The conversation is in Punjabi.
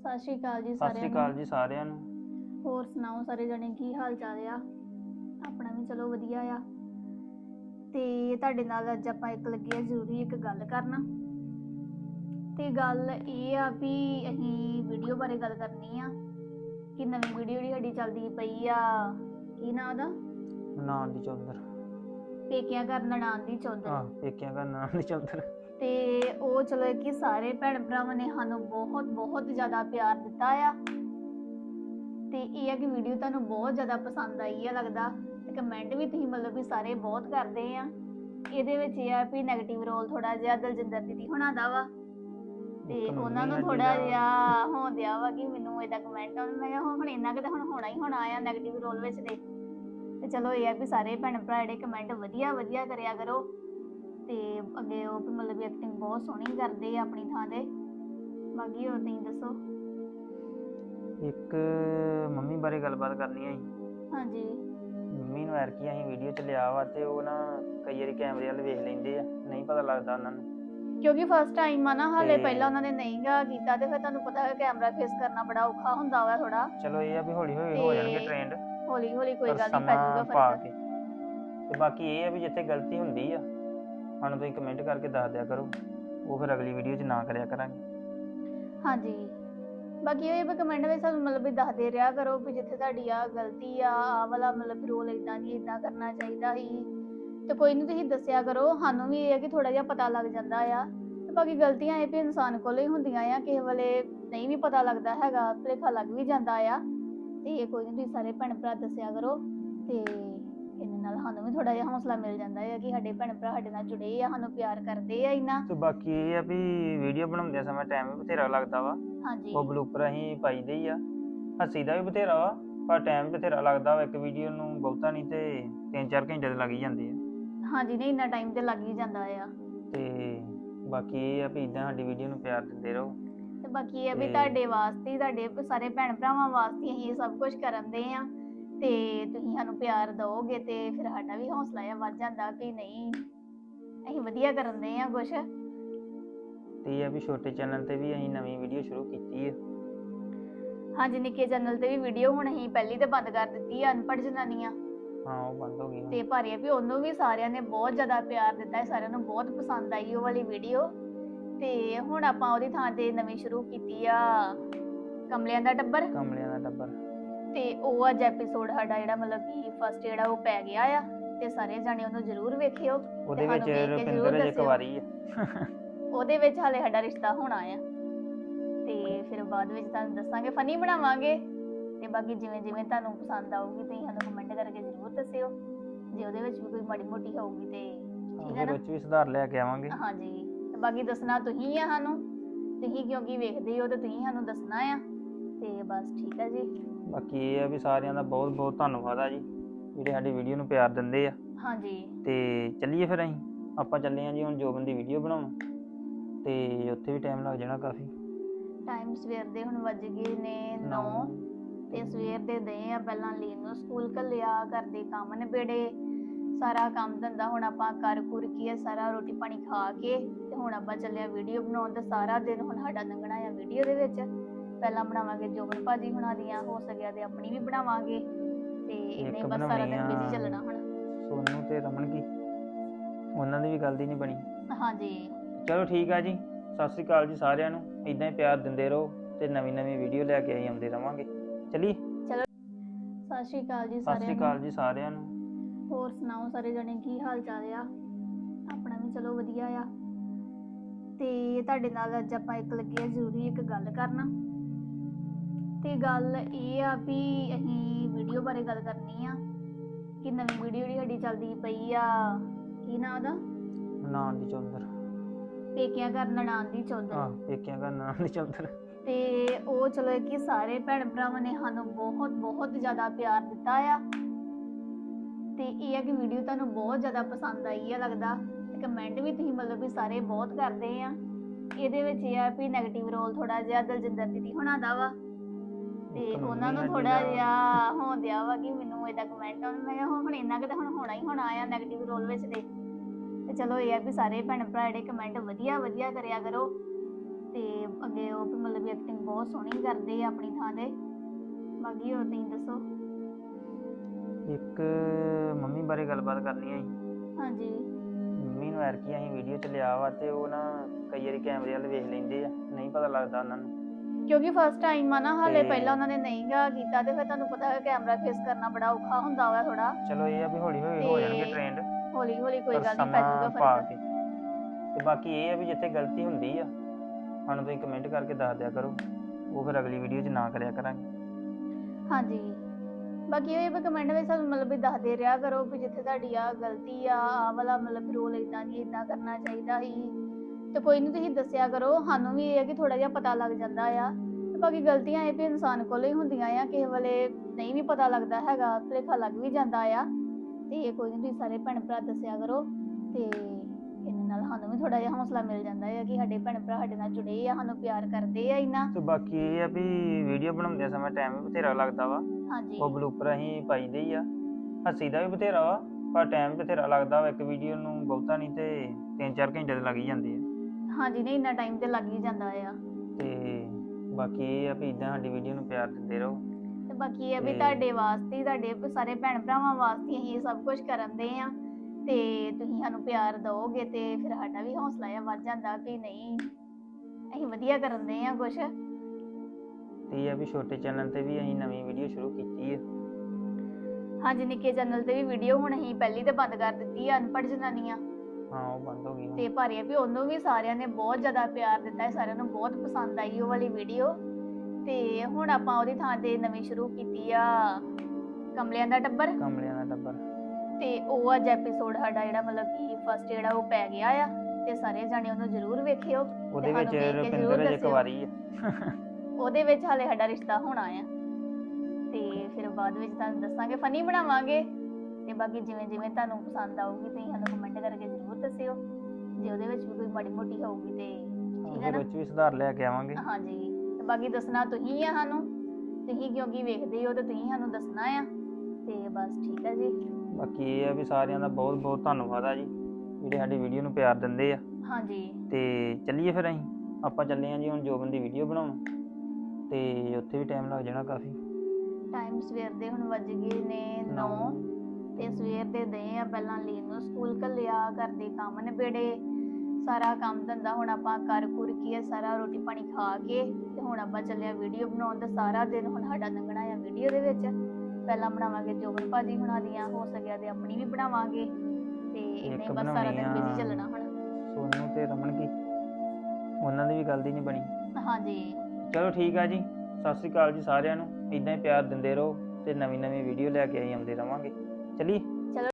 ਸਤਿ ਸ਼੍ਰੀ ਅਕਾਲ ਜੀ ਸਤਿ ਸਾਰਿਆਂ ਸ਼੍ਰੀ ਨੂੰ। ਅਕਾਲ ਜੀ ਸਾਰਿਆਂ ਨੂੰ। ਹੋਰ ਸੁਣਾਓ ਸਾਰੇ ਜਣੇ ਕੀ ਹਾਲ ਚਾਲ ਆ? ਆਪਣਾ ਵੀ ਚਲੋ ਵਧੀਆ ਆ। ਤੇ ਤੁਹਾਡੇ ਨਾਲ ਅੱਜ ਆਪਾਂ ਇੱਕ ਲੱਗੇ ਆ ਜ਼ਰੂਰੀ ਇੱਕ ਗੱਲ ਕਰਨ। ਤੇ ਗੱਲ ਇਹ ਆ ਵੀ ਅਸੀਂ ਵੀਡੀਓ ਬਾਰੇ ਗੱਲ ਕਰਨੀ ਆ ਕਿ ਨਵੀਂ ਵੀਡੀਓ ਜਿਹੜੀ ਸਾਡੀ ਚੱਲਦੀ ਪਈ ਆ ਕੀ ਨਾਂ ਉਹਦਾ? ਨਾਂ ਦੀ ਚੌਧਰ। ਪੇਕਿਆਂ ਘਰ ਨਨਾਣ ਦੀ ਚੌਧਰ। ਆਹ ਪੇਕਿਆਂ ਦਾ ਨਾਂ ਦੀ ਚੌਧਰ। ਤੇ ਉਹ ਚਲੋ ਇਹ ਕਿ ਸਾਰੇ ਭੈਣ ਭਰਾਵਾਂ ਨੇ ਸਾਨੂੰ ਬਹੁਤ ਬਹੁਤ ਜ਼ਿਆਦਾ ਪਿਆਰ ਦਿੱਤਾ ਆ। ਤੇ ਇਹ ਆ ਕਿ ਵੀਡੀਓ ਤੁਹਾਨੂੰ ਬਹੁਤ ਜ਼ਿਆਦਾ ਪਸੰਦ ਆਈ ਆ ਲੱਗਦਾ। ਤੇ ਕਮੈਂਟ ਵੀ ਤੁਸੀਂ ਮਤਲਬ ਵੀ ਸਾਰੇ ਬਹੁਤ ਕਰਦੇ ਆ। ਇਹਦੇ ਵਿੱਚ ਇਹ ਆ ਵੀ 네ਗੇਟਿਵ ਰੋਲ ਥੋੜਾ ਜਿਹਾ ਦਲਜਿੰਦਰ ਦੀਦੀ ਹੁਣਾਂ ਦਾ ਵਾ। ਤੇ ਉਹਨਾਂ ਨੂੰ ਥੋੜਾ ਜਿਹਾ ਹੋਂਦਿਆ ਵਾ ਕਿ ਮੈਨੂੰ ਇਹਦਾ ਕਮੈਂਟ ਆਉਣ ਮੈਂ ਕਿਹਾ ਹੁਣ ਇੰਨਾ ਕਿ ਤਾਂ ਹੁਣ ਹੋਣਾ ਹੀ ਹੋਣਾ ਆ 네ਗੇਟਿਵ ਰੋਲ ਵਿੱਚ ਤੇ। ਤੇ ਚਲੋ ਇਹ ਆ ਵੀ ਸਾਰੇ ਭੈਣ ਭਰਾ ਜਿਹੜੇ ਕਮੈਂਟ ਵਧੀਆ ਵਧੀਆ ਕਰਿਆ ਕਰੋ। ਤੇ ਅੱਗੇ ਉਹ ਵੀ ਮਤਲਬ ਐਕਟਿੰਗ ਬਹੁਤ ਸੋਹਣੀ ਕਰਦੇ ਆ ਆਪਣੀ ਥਾਂ ਤੇ। ਬਾਕੀ ਹੋਰ ਤੁਸੀਂ ਦੱਸੋ? ਇੱਕ ਮੰਮੀ ਬਾਰੇ ਗੱਲਬਾਤ ਕਰਨੀ ਹੈ ਹਾਂਜੀ। ਮੰਮੀ ਨੂੰ ਐਰ ਕੀ ਅਸੀਂ ਵੀਡੀਓ ਚ ਲਿਆ ਵਾ ਤੇ ਉਹ ਨਾ ਕਈ ਵਾਰੀ ਕੈਮਰੇ ਵੱਲ ਵੇਖ ਲੈਂਦੇ ਆ ਨਹੀਂ ਪਤਾ ਲੱਗਦਾ ਉਹਨਾਂ ਨੂੰ। ਕਿਉਂਕਿ ਫਸਟ ਟਾਈਮ ਆ ਨਾ ਹਾਲੇ ਤੇ- ਪਹਿਲਾਂ ਉਹਨਾਂ ਨੇ ਨਹੀਂ ਗਾ ਕੀਤਾ ਤੇ ਫਿਰ ਤੁਹਾਨੂੰ ਪਤਾ ਹੈ ਕੈਮਰਾ ਫੇਸ ਕਰਨਾ ਬੜਾ ਔਖਾ ਹੁੰਦਾ ਵਾ ਥੋੜਾ ਚਲੋ ਇਹ ਆ ਵੀ ਹੌਲੀ ਹੌਲੀ ਹੋ ਤੇ ਜਾਣਗੇ ਟ੍ਰੈਂਡ ਹੌਲੀ ਹੌਲੀ ਕੋਈ ਪਰ ਗੱਲ ਨਹੀਂ ਪੈ ਜਾਊਗਾ ਪਾ ਫ਼ਰਕ। ਕੇ। ਤੇ ਬਾਕੀ ਇਹ ਆ ਵੀ ਜਿੱਥੇ ਗਲਤੀ ਹੁੰਦੀ ਆ ਸਾਨੂੰ ਤੁਸੀਂ ਕਮੈਂਟ ਕਰਕੇ ਦੱਸ ਦਿਆ ਕਰੋ। ਉਹ ਫਿਰ ਅਗਲੀ ਵੀਡੀਓ 'ਚ ਨਾ ਕਰਿਆ ਕਰਾਂਗੇ। ਹਾਂਜੀ। ਬਾਕੀ ਇਹ ਵੀ ਕਮੈਂਟ ਵਿੱਚ ਸਾਨੂੰ ਮਤਲਬ ਵੀ ਦੱਸਦੇ ਰਿਹਾ ਕਰੋ ਵੀ ਜਿੱਥੇ ਤੁਹਾਡੀ ਆ ਗਲਤੀ ਆ ਆ ਵਾਲਾ ਮਤਲਬ ਰੋਲ ਇਦਾਂ ਨਹੀਂ ਇਦਾਂ ਕਰਨਾ ਚਾਹੀਦਾ ਸੀ। ਤੇ ਕੋਈ ਨਹੀਂ ਤੁਸੀਂ ਦੱਸਿਆ ਕਰੋ, ਸਾਨੂੰ ਵੀ ਇਹ ਹੈ ਕਿ ਥੋੜਾ ਜਿਹਾ ਪਤਾ ਲੱਗ ਜਾਂਦਾ ਆ। ਤੇ ਬਾਕੀ ਗਲਤੀਆਂ ਇਹ ਵੀ ਇਨਸਾਨ ਕੋਲੋਂ ਹੀ ਹੁੰਦੀਆਂ ਆ, ਕਿਸੇ ਵੇਲੇ ਨਹੀਂ ਵੀ ਪਤਾ ਲੱਗਦਾ ਹੈਗਾ, ਭੁਲੇਖਾ ਲੱਗ ਵੀ ਜਾਂਦਾ ਆ। ਤੇ ਇਹ ਕੋਈ ਨਹੀਂ ਤੁਸੀਂ ਸਾਰੇ ਭੈਣ ਭਰਾ ਦੱਸਿਆ ਕਰੋ ਤੇ ਇਹਦੇ ਨਾਲ ਸਾਨੂੰ ਵੀ ਥੋੜਾ ਜਿਹਾ ਹੌਸਲਾ ਮਿਲ ਜਾਂਦਾ ਹੈ ਕਿ ਸਾਡੇ ਭੈਣ ਭਰਾ ਸਾਡੇ ਨਾਲ ਜੁੜੇ ਆ ਸਾਨੂੰ ਪਿਆਰ ਕਰਦੇ ਆ ਇੰਨਾ। ਤੇ ਬਾਕੀ ਇਹ ਆ ਵੀ ਵੀਡੀਓ ਬਣਾਉਂਦੇ ਸਮੇਂ ਟਾਈਮ ਵੀ ਬਥੇਰਾ ਲੱਗਦਾ ਵਾ। ਹਾਂਜੀ। ਉਹ ਬਲੂਪਰ ਅਸੀਂ ਪਾਈਦੇ ਹੀ ਆ। ਹੱਸੀ ਦਾ ਵੀ ਬਥੇਰਾ ਵਾ ਪਰ ਟਾਈਮ ਬਥੇਰਾ ਲੱਗਦਾ ਵਾ ਇੱਕ ਵੀਡੀਓ ਨੂੰ ਬਹੁਤਾ ਨਹੀਂ ਤੇ 3-4 ਘੰਟੇ ਤੇ ਲੱਗ ਹੀ ਜਾਂਦੇ ਆ। ਹਾਂਜੀ ਨਹੀਂ ਇੰਨਾ ਟਾਈਮ ਤੇ ਲੱਗ ਹੀ ਜਾਂਦਾ ਆ। ਤੇ ਬਾਕੀ ਇਹ ਆ ਵੀ ਇਦਾਂ ਸਾਡੀ ਵੀਡੀਓ ਨੂੰ ਪਿਆਰ ਦਿੰਦੇ ਰਹੋ। ਤੇ ਬਾਕੀ ਇਹ ਆ ਵੀ ਤੇ- ਤੁਹਾਡੇ ਵਾਸਤੇ ਹੀ, ਤੁਹਾਡੇ ਸਾਰੇ ਭੈਣ ਭਰਾਵਾਂ ਵਾਸਤੇ ਹੀ ਅਸੀਂ ਇਹ ਸਭ ਕੁਝ ਕਰਨ ਦੇ ਆ। ਤੇ ਤੁਸੀਂ ਸਾਨੂੰ ਪਿਆਰ ਦਿਓਗੇ ਤੇ ਫਿਰ ਸਾਡਾ ਵੀ ਹੌਸਲਾ ਆ ਵੱਧ ਜਾਂਦਾ ਕਿ ਨਹੀਂ ਅਸੀਂ ਵਧੀਆ ਕਰਨ ਦੇ ਆ ਕੁਝ ਤੇ ਇਹ ਆ ਵੀ ਛੋਟੇ ਚੈਨਲ ਤੇ ਵੀ ਅਸੀਂ ਨਵੀਂ ਵੀਡੀਓ ਸ਼ੁਰੂ ਕੀਤੀ ਹੈ ਹਾਂਜੀ ਨਿੱਕੇ ਚੈਨਲ ਤੇ ਵੀ ਵੀਡੀਓ ਹੁਣ ਅਸੀਂ ਪਹਿਲੀ ਤੇ ਬੰਦ ਕਰ ਦਿੱਤੀ ਆ ਅਨਪੜ੍ਹ ਜਨਾਨੀਆਂ। ਹਾਂ ਉਹ ਬੰਦ ਹੋ ਗਈ ਹੁਣ। ਤੇ ਪਰ ਇਹ ਵੀ ਉਹਨੂੰ ਵੀ ਸਾਰਿਆਂ ਨੇ ਬਹੁਤ ਜ਼ਿਆਦਾ ਪਿਆਰ ਦਿੱਤਾ ਹੈ ਸਾਰਿਆਂ ਨੂੰ ਬਹੁਤ ਪਸੰਦ ਆਈ ਉਹ ਵਾਲੀ ਵੀਡੀਓ ਤੇ ਹੁਣ ਆਪਾਂ ਉਹਦੀ ਥਾਂ ਤੇ ਨਵੀਂ ਸ਼ੁਰੂ ਕੀਤੀ ਆ ਕਮਲਿਆਂ ਦਾ ਟੱਬਰ। ਕਮਲਿਆਂ ਦਾ ਟੱਬਰ। ਤੇ ਉਹ ਅੱਜ ਐਪੀਸੋਡ ਸਾਡਾ ਜਿਹੜਾ ਮਤਲਬ ਕਿ ਫਸਟ ਜਿਹੜਾ ਉਹ ਪੈ ਗਿਆ ਆ ਤੇ ਸਾਰੇ ਜਾਣੇ ਉਹਨੂੰ ਜ਼ਰੂਰ ਵੇਖਿਓ ਉਹਦੇ ਸਾਨੂੰ ਵਿੱਚ ਵੇਖ ਕੇ ਜ਼ਰੂਰ ਰੁਪਿੰਦਰ ਅਜੇ ਦੱਸਿਓ। ਕੁਵਾਰੀ ਆ। ਉਹਦੇ ਵਿੱਚ ਹਾਲੇ ਸਾਡਾ ਰਿਸ਼ਤਾ ਹੋਣਾ ਆ। ਤੇ ਫਿਰ ਬਾਅਦ ਵਿੱਚ ਤੁਹਾਨੂੰ ਦੱਸਾਂਗੇ ਫਨੀ ਬਣਾਵਾਂਗੇ। ਤੇ ਬਾਕੀ ਜਿਵੇਂ ਜਿਵੇਂ ਤੁਹਾਨੂੰ ਪਸੰਦ ਆਊਗੀ ਤੁਸੀਂ ਸਾਨੂੰ ਕਮੈਂਟ ਕਰਕੇ ਜ਼ਰੂਰ ਦੱਸਿਓ। ਜੇ ਉਹਦੇ ਵਿੱਚ ਵੀ ਕੋਈ ਮਾੜੀ ਮੋਟੀ ਹੋਊਗੀ ਤੇ ਠੀਕ ਹੈ ਫਿਰ ਨਾ? ਉਹ 'ਚ ਵੀ ਸੁਧਾਰ ਲੈ ਕੇ ਆਵਾਂਗੇ। ਹਾਂਜੀ। ਤੇ ਬਾਕੀ ਦੱਸਣਾ ਤੁਸੀਂ ਆ ਸਾਨੂੰ। ਤੁਸੀਂ ਕਿਉਂਕਿ ਵੇਖਦੇ ਹੋ ਤੇ ਤੁਸੀਂ ਸਾਨੂੰ ਦੱਸਣਾ ਆ। ਤੇ ਬਸ ਠੀਕ ਹੈ ਜੀ। ਬਾਕੀ ਇਹ ਆ ਵੀ ਸਾਰਿਆਂ ਦਾ ਬਹੁਤ ਬਹੁਤ ਧੰਨਵਾਦ ਆ ਜੀ ਜਿਹੜੇ ਸਾਡੀ ਵੀਡੀਓ ਨੂੰ ਪਿਆਰ ਦਿੰਦੇ ਆ। ਹਾਂਜੀ। ਤੇ ਚੱਲੀਏ ਫਿਰ ਅਸੀਂ ਆਪਾਂ ਚੱਲੇ ਆ ਜੀ ਹੁਣ ਜੋਬਨ ਦੀ ਵੀਡੀਓ ਬਣਾਉਣ। ਤੇ ਉੱਥੇ ਵੀ ਟਾਈਮ ਲੱਗ ਜਾਣਾ ਕਾਫੀ। ਟਾਈਮ ਸਵੇਰ ਦੇ ਹੁਣ ਵੱਜ ਗਏ ਨੇ 9 ਤੇ ਸਵੇਰ ਦੇ ਦੇ ਆ ਪਹਿਲਾਂ ਲੀਨ ਨੂੰ ਸਕੂਲ ਘੱਲਿਆ ਘਰ ਦੇ ਕੰਮ ਨਿਬੇੜੇ। ਸਾਰਾ ਕੰਮ ਧੰਦਾ ਹੁਣ ਆਪਾਂ ਕਰ ਕੁਰ ਕੇ ਸਾਰਾ ਰੋਟੀ ਪਾਣੀ ਖਾ ਕੇ ਤੇ ਹੁਣ ਆਪਾਂ ਚੱਲਿਆ ਵੀਡੀਓ ਬਣਾਉਣ ਤੇ ਸਾਰਾ ਦਿਨ ਹੁਣ ਸਾਡਾ ਲੰਘਣਾ ਆ ਵੀਡੀਓ ਦੇ ਵਿੱਚ। ਪਹਿਲਾਂ ਬਣਾਵਾਂਗੇ ਜੋਬਨ ਭਾਜੀ ਹੁਣਾਂ ਦੀਆਂ ਹੋ ਸਕਿਆ ਤੇ ਆਪਣੀ ਵੀ ਬਣਾਵਾਂਗੇ। ਤੇ ਇੱਕ ਬਸ ਸਾਰਾ ਬਣਾਉਣੀ ਦਿਨ ਆ। ਬਿਜ਼ੀ ਚੱਲਣਾ ਹੁਣ। ਸੋਨੂ ਤੇ ਰਮਨ ਕੀ ਉਹਨਾਂ ਦੀ ਵੀ ਗੱਲ ਦੀ ਨਹੀਂ ਬਣੀ। ਹਾਂਜੀ। ਚਲੋ ਠੀਕ ਆ ਜੀ ਸਤਿ ਸ੍ਰੀ ਅਕਾਲ ਜੀ ਸਾਰਿਆਂ ਨੂੰ ਇਦਾਂ ਹੀ ਪਿਆਰ ਦਿੰਦੇ ਰਹੋ ਤੇ ਨਵੀਂ ਨਵੀਂ ਵੀਡੀਓ ਲੈ ਕੇ ਆਈ ਆਉਂਦੇ ਰਵਾਂਗੇ। ਚੱਲੀ ਸਤਿ ਸ਼੍ਰੀ ਅਕਾਲ ਜੀ ਸਤਿ ਸਾਰਿਆਂ ਸ੍ਰੀ ਨੂੰ। ਅਕਾਲ ਜੀ ਸਾਰਿਆਂ ਨੂੰ। ਹੋਰ ਸੁਣਾਓ ਸਾਰੇ ਜਣੇ ਕੀ ਹਾਲ ਚਾਲ ਆ? ਆਪਣਾ ਵੀ ਚਲੋ ਵਧੀਆ ਆ। ਤੇ ਤੁਹਾਡੇ ਨਾਲ ਅੱਜ ਆਪਾਂ ਇੱਕ ਲੱਗੇ ਆ ਜ਼ਰੂਰੀ ਇੱਕ ਗੱਲ ਕਰਨ। ਤੇ ਗੱਲ ਇਹ ਆ ਵੀ ਅਸੀਂ ਵੀਡੀਓ ਬਾਰੇ ਗੱਲ ਕਰਨੀ ਆ ਕਿ ਨਵੀਂ ਵੀਡੀਓ ਜਿਹੜੀ ਸਾਡੀ ਚੱਲਦੀ ਪਈ ਆ ਕੀ ਨਾਂ ਉਹਦਾ? ਨਾਂ ਦੀ ਚੌਧਰ। ਪੇਕਿਆਂ ਘਰ ਨਨਾਣ ਦੀ ਚੌਧਰ। ਆਹ ਪੇਕਿਆਂ ਦਾ ਨਾਂ ਦੀ ਚੌਧਰ। ਤੇ ਉਹ ਚਲੋ ਕਿ ਸਾਰੇ ਭੈਣ ਭਰਾਵਾਂ ਨੇ ਸਾਨੂੰ ਬਹੁਤ ਬਹੁਤ ਜ਼ਿਆਦਾ ਪਿਆਰ ਦਿੱਤਾ ਆ। ਤੇ ਇਹ ਆ ਕਿ ਵੀਡੀਓ ਤੁਹਾਨੂੰ ਬਹੁਤ ਜ਼ਿਆਦਾ ਪਸੰਦ ਆਈ ਆ ਲੱਗਦਾ। ਤੇ ਕਮੈਂਟ ਵੀ ਤੁਸੀਂ ਮਤਲਬ ਵੀ ਸਾਰੇ ਬਹੁਤ ਕਰਦੇ ਆ। ਇਹਦੇ ਵਿੱਚ ਇਹ ਆ ਵੀ 네ਗੇਟਿਵ ਰੋਲ ਥੋੜਾ ਜਿਹਾ ਦਲਜਿੰਦਰ ਦੀਦੀ ਹੁਣਾਂ ਦਾ ਵਾ। ਤੇ ਉਹਨਾਂ ਨੂੰ ਥੋੜਾ ਜਿਹਾ ਹੋਂਦਿਆ ਵਾ ਕਿ ਮੈਨੂੰ ਇਹਦਾ ਕਮੈਂਟ ਆਉਣ। ਮੈਂ ਕਿਹਾ ਹੁਣ ਇੰਨਾ ਕਿ ਤਾਂ ਹੁਣ ਹੋਣਾ ਹੀ ਹੋਣਾ ਆ 네ਗੇਟਿਵ ਰੋਲ ਵਿੱਚ ਤੇ। ਤੇ ਚਲੋ ਇਹ ਆ ਵੀ ਸਾਰੇ ਭੈਣ ਭਰਾ ਜਿਹੜੇ ਕਮੈਂਟ ਵਧੀਆ ਵਧੀਆ ਕਰਿਆ ਕਰੋ। ਤੇ ਅੱਗੇ ਉਹ ਵੀ ਮਤਲਬ ਐਕਟਿੰਗ ਬਹੁਤ ਸੋਹਣੀ ਕਰਦੇ ਆ ਆਪਣੀ ਥਾਂ ਤੇ। ਬਾਕੀ ਹੋਰ ਤੁਸੀਂ ਦੱਸੋ? ਇੱਕ ਮੰਮੀ ਬਾਰੇ ਗੱਲਬਾਤ ਕਰਨੀ ਹੈ ਹਾਂਜੀ। ਮੰਮੀ ਨੂੰ ਐਰਕੀ ਅਸੀਂ ਵੀਡੀਓ ਚ ਲਿਆ ਵਾ ਤੇ ਉਹ ਨਾ ਕਈ ਵਾਰੀ ਕੈਮਰੇ ਵੱਲ ਵੇਖ ਲੈਂਦੇ ਆ। ਨਹੀਂ ਪਤਾ ਲੱਗਦਾ ਉਹਨਾਂ ਨੂੰ। ਕਿਉਂਕਿ ਫਸਟ ਟਾਈਮ ਆ ਨਾ ਹਾਲੇ ਤੇ- ਪਹਿਲਾਂ ਉਹਨਾਂ ਨੇ ਨਹੀਂ ਗਾ ਕੀਤਾ ਤੇ ਫਿਰ ਤੁਹਾਨੂੰ ਪਤਾ ਹੈ ਕੈਮਰਾ ਫੇਸ ਕਰਨਾ ਬੜਾ ਔਖਾ ਹੁੰਦਾ ਵਾ ਥੋੜਾ ਚਲੋ ਇਹ ਆ ਵੀ ਹੌਲੀ ਹੌਲੀ ਹੋ ਤੇ ਜਾਣਗੇ ਟ੍ਰੈਂਡ ਹੌਲੀ ਹੌਲੀ ਕੋਈ ਗੱਲ ਨਹੀਂ ਪੈ ਜਾਊਗਾ ਪਾ ਫ਼ਰਕ। ਕੇ। ਤੇ ਬਾਕੀ ਇਹ ਆ ਵੀ ਜਿੱਥੇ ਗਲਤੀ ਹੁੰਦੀ ਆ ਸਾਨੂੰ ਤੁਸੀਂ ਕਮੈਂਟ ਕਰਕੇ ਦੱਸ ਦਿਆ ਕਰੋ। ਉਹ ਫਿਰ ਅਗਲੀ ਵੀਡੀਓ 'ਚ ਨਾ ਕਰਿਆ ਕਰਾਂਗੇ। ਹਾਂਜੀ। ਬਾਕੀ ਇਹ ਵੀ ਕਮੈਂਟ ਵਿੱਚ ਸਾਨੂੰ ਮਤਲਬ ਵੀ ਦੱਸਦੇ ਰਿਹਾ ਕਰੋ ਕਿ ਜਿੱਥੇ ਤੁਹਾਡੀ ਆ ਗਲਤੀ ਆ ਆ ਵਾਲਾ ਮਤਲਬ ਰੋਲ ਇਦਾਂ ਨਹੀਂ ਇਦਾਂ ਕਰਨਾ ਚਾਹੀਦਾ ਸੀ। ਤੇ ਕੋਈ ਨਹੀਂ ਤੁਸੀਂ ਦੱਸਿਆ ਕਰੋ ਸਾਨੂੰ ਵੀ ਇਹ ਹੈ ਕਿ ਥੋੜਾ ਜਿਹਾ ਪਤਾ ਲੱਗ ਜਾਂਦਾ ਆ। ਤੇ ਬਾਕੀ ਗਲਤੀਆਂ ਇਹ ਵੀ ਇਨਸਾਨ ਕੋਲੋਂ ਹੀ ਹੁੰਦੀਆਂ ਆ ਕਿਸੇ ਵੇਲੇ ਨਹੀਂ ਵੀ ਪਤਾ ਲੱਗਦਾ ਹੈਗਾ ਭੁਲੇਖਾ ਲੱਗ ਵੀ ਜਾਂਦਾ ਆ। ਤੇ ਇਹ ਕੋਈ ਨਹੀਂ ਤੁਸੀਂ ਸਾਰੇ ਭੈਣ ਭਰਾ ਦੱਸਿਆ ਕਰੋ ਤੇ ਇਹਦੇ ਨਾਲ ਸਾਨੂੰ ਵੀ ਥੋੜਾ ਜਿਹਾ ਹੌਸਲਾ ਮਿਲ ਜਾਂਦਾ ਹੈ ਕਿ ਸਾਡੇ ਭੈਣ ਭਰਾ ਸਾਡੇ ਨਾਲ ਜੁੜੇ ਆ ਸਾਨੂੰ ਪਿਆਰ ਕਰਦੇ ਆ ਇੰਨਾ। ਤੇ ਬਾਕੀ ਇਹ ਆ ਵੀ ਵੀਡੀਓ ਬਣਾਉਂਦੇ ਸਮੇਂ ਟਾਈਮ ਵੀ ਬਥੇਰਾ ਲੱਗਦਾ ਵਾ। ਹਾਂਜੀ। ਉਹ ਬਲੂਪਰ ਅਸੀਂ ਪਾਈਦੇ ਹੀ ਆ। ਹੱਸੀ ਦਾ ਵੀ ਬਥੇਰਾ ਵਾ ਪਰ ਟਾਈਮ ਬਥੇਰਾ ਲੱਗਦਾ ਵਾ ਇੱਕ ਵੀਡੀਓ ਨੂੰ ਬਹੁਤਾ ਨਹੀਂ ਤੇ 3-4 ਘੰਟੇ ਤੇ ਲੱਗ ਹੀ ਜਾਂਦੇ ਆ। ਹਾਂਜੀ ਨਹੀਂ ਇੰਨਾ ਟਾਈਮ ਤੇ ਲੱਗ ਹੀ ਜਾਂਦਾ ਆ। ਤੇ ਬਾਕੀ ਇਹ ਆ ਵੀ ਇਦਾਂ ਸਾਡੀ ਵੀਡੀਓ ਨੂੰ ਪਿਆਰ ਦਿੰਦੇ ਰਹੋ। ਤੇ ਬਾਕੀ ਇਹ ਵੀ ਤੇ- ਤੁਹਾਡੇ ਵਾਸਤੇ ਹੀ, ਤੁਹਾਡੇ ਸਾਰੇ ਭੈਣ ਭਰਾਵਾਂ ਵਾਸਤੇ ਹੀ ਇਹ ਸਭ ਕੁਝ ਕਰਨ ਦੇ ਆ। ਤੇ ਤੁਸੀਂ ਸਾਨੂੰ ਪਿਆਰ ਦਿਓਗੇ ਤੇ ਫਿਰ ਸਾਡਾ ਵੀ ਹੌਸਲਾ ਆ ਵੱਧ ਜਾਂਦਾ ਕਿ ਨਹੀਂ ਅਸੀਂ ਵਧੀਆ ਕਰਨ ਦੇ ਆ ਕੁਝ ਤੇ ਇਹ ਆ ਵੀ ਛੋਟੇ ਚੈਨਲ ਤੇ ਵੀ ਅਸੀਂ ਨਵੀਂ ਵੀਡੀਓ ਸ਼ੁਰੂ ਕੀਤੀ ਹੈ ਹਾਂਜੀ ਨਿੱਕੇ ਚੈਨਲ ਤੇ ਵੀ ਵੀਡੀਓ ਹੁਣ ਅਸੀਂ ਪਹਿਲੀ ਤੇ ਬੰਦ ਕਰ ਦਿੱਤੀ ਆ ਅਨਪੜ੍ਹ ਜਨਾਨੀਆਂ। ਹਾਂ ਉਹ ਬੰਦ ਹੋ ਗਈ ਹੁਣ। ਤੇ ਪਰ ਇਹ ਵੀ ਉਹਨੂੰ ਵੀ ਸਾਰਿਆਂ ਨੇ ਬਹੁਤ ਜ਼ਿਆਦਾ ਪਿਆਰ ਦਿੱਤਾ ਹੈ ਸਾਰਿਆਂ ਨੂੰ ਬਹੁਤ ਪਸੰਦ ਆਈ ਉਹ ਵਾਲੀ ਵੀਡੀਓ ਤੇ ਹੁਣ ਆਪਾਂ ਉਹਦੀ ਥਾਂ ਤੇ ਨਵੀਂ ਸ਼ੁਰੂ ਕੀਤੀ ਆ ਕਮਲਿਆਂ ਦਾ ਟੱਬਰ। ਕਮਲਿਆਂ ਦਾ ਟੱਬਰ। ਤੇ ਉਹ ਅੱਜ ਐਪੀਸੋਡ ਸਾਡਾ ਜਿਹੜਾ ਮਤਲਬ ਕਿ ਫਸਟ ਜਿਹੜਾ ਉਹ ਪੈ ਗਿਆ ਆ ਤੇ ਸਾਰੇ ਜਾਣੇ ਉਹਨੂੰ ਜ਼ਰੂਰ ਵੇਖਿਓ। ਉਹਦੇ ਵਿੱਚ ਸਾਨੂੰ ਵੇਖ ਕੇ ਜ਼ਰੂਰ ਰੁਪਿੰਦਰ ਦੱਸਿਓ। ਕੁਵਾਰੀ ਆ। ਉਹਦੇ ਵਿੱਚ ਹਾਲੇ ਸਾਡਾ ਰਿਸ਼ਤਾ ਹੋਣਾ ਆ। ਤੇ ਫਿਰ ਬਾਅਦ ਵਿੱਚ ਤੁਹਾਨੂੰ ਦੱਸਾਂਗੇ ਫਨੀ ਬਣਾਵਾਂਗੇ। ਤੇ ਬਾਕੀ ਜਿਵੇਂ ਜਿਵੇਂ ਤੁਹਾਨੂੰ ਪਸੰਦ ਆਊਗੀ ਤੁਸੀਂ ਸਾਨੂੰ ਕਮੈਂਟ ਕਰਕੇ ਜ਼ਰੂਰ ਦੱਸਿਓ। ਜੇ ਉਹਦੇ ਵਿੱਚ ਵੀ ਕੋਈ ਮਾੜੀ ਮੋਟੀ ਹੋਊਗੀ ਤੇ ਠੀਕ ਹੈ ਉਹਦੇ ਨਾ? ਵਿੱਚ ਵੀ ਸੁਧਾਰ ਲੈ ਕੇ ਆਵਾਂਗੇ। ਹਾਂਜੀ ਤੇ ਬਾਕੀ ਦੱਸਣਾ ਤੁਸੀਂ ਆ ਸਾਨੂੰ। ਤੁਸੀਂ ਕਿਉਂਕਿ ਵੇਖਦੇ ਹੋ ਤੇ ਤੁਸੀਂ ਸਾਨੂੰ ਦੱਸਣਾ ਆ। ਤੇ ਬਸ ਠੀਕ ਹੈ ਜੀ। ਬਾਕੀ ਇਹ ਆ ਵੀ ਸਾਰਿਆਂ ਦਾ ਬਹੁਤ ਬਹੁਤ ਧੰਨਵਾਦ ਆ ਜੀ ਜਿਹੜੇ ਸਾਡੀ ਵੀਡੀਓ ਨੂੰ ਪਿਆਰ ਦਿੰਦੇ ਆ। ਹਾਂਜੀ। ਤੇ ਚੱਲੀਏ ਫਿਰ ਅਸੀਂ। ਆਪਾਂ ਚੱਲੇ ਆਂ ਜੀ ਹੁਣ ਜੋਬਨ ਦੀ ਵੀਡੀਓ ਬਣਾਉਣ। ਤੇ ਉੱਥੇ ਵੀ ਟਾਈਮ ਲੱਗ ਜਾਣਾ ਕਾਫੀ। ਟਾਈਮ ਸਵੇਰ ਦੇ ਹੁਣ ਵੱਜ ਗਏ ਨੇ 9 ਤੇ ਸਵੇਰ ਦੇ ਦੇ ਆ ਪਹਿਲਾਂ ਲੀਨ ਨੂੰ ਸਕੂਲ ਘੱਲਿਆ ਘਰ ਦੇ ਕੰਮ ਨਿਬੇੜੇ। ਸਾਰਾ ਕੰਮ ਧੰਦਾ ਹੁਣ ਆਪਾਂ ਕਰ ਕੁਰ ਕੇ ਸਾਰਾ ਰੋਟੀ ਪਾਣੀ ਖਾ ਕੇ ਤੇ ਹੁਣ ਆਪਾਂ ਚੱਲਿਆ ਵੀਡੀਓ ਬਣਾਉਣ ਤੇ ਸਾਰਾ ਦਿਨ ਹੁਣ ਸਾਡਾ ਲੰਘਣਾ ਆ ਵੀਡੀਓ ਦੇ ਵਿੱਚ। ਪਹਿਲਾਂ ਬਣਾਵਾਂਗੇ ਜੋਬਨ ਭਾਜੀ ਹੁਣਾਂ ਦੀਆਂ ਹੋ ਸਕਿਆ ਤੇ ਆਪਣੀ ਵੀ ਬਣਾਵਾਂਗੇ। ਤੇ ਇੱਕ ਬਸ ਸਾਰਾ ਦਿਨ। ਬਿਜ਼ੀ ਚੱਲਣਾ ਹੁਣ। ਸੋਨੂ ਤੇ ਰਮਨ ਕੀ? ਉਹਨਾਂ ਦੀ ਵੀ ਗੱਲ ਦੀ ਨਹੀਂ ਬਣੀ। ਹਾਂਜੀ। ਚਲੋ ਠੀਕ ਆ ਜੀ ਸਤਿ ਸ੍ਰੀ ਅਕਾਲ ਜੀ ਸਾਰਿਆਂ ਨੂੰ। ਇਦਾਂ ਹੀ ਪਿਆਰ ਦਿੰਦੇ ਰਹੋ ਤੇ ਨਵੀਂ ਨਵੀਂ ਵੀਡੀਓ ਲੈ ਕੇ ਅਸੀਂ ਆਉਂਦੇ ਰਵਾਂਗੇ। ਚੱਲੀਏ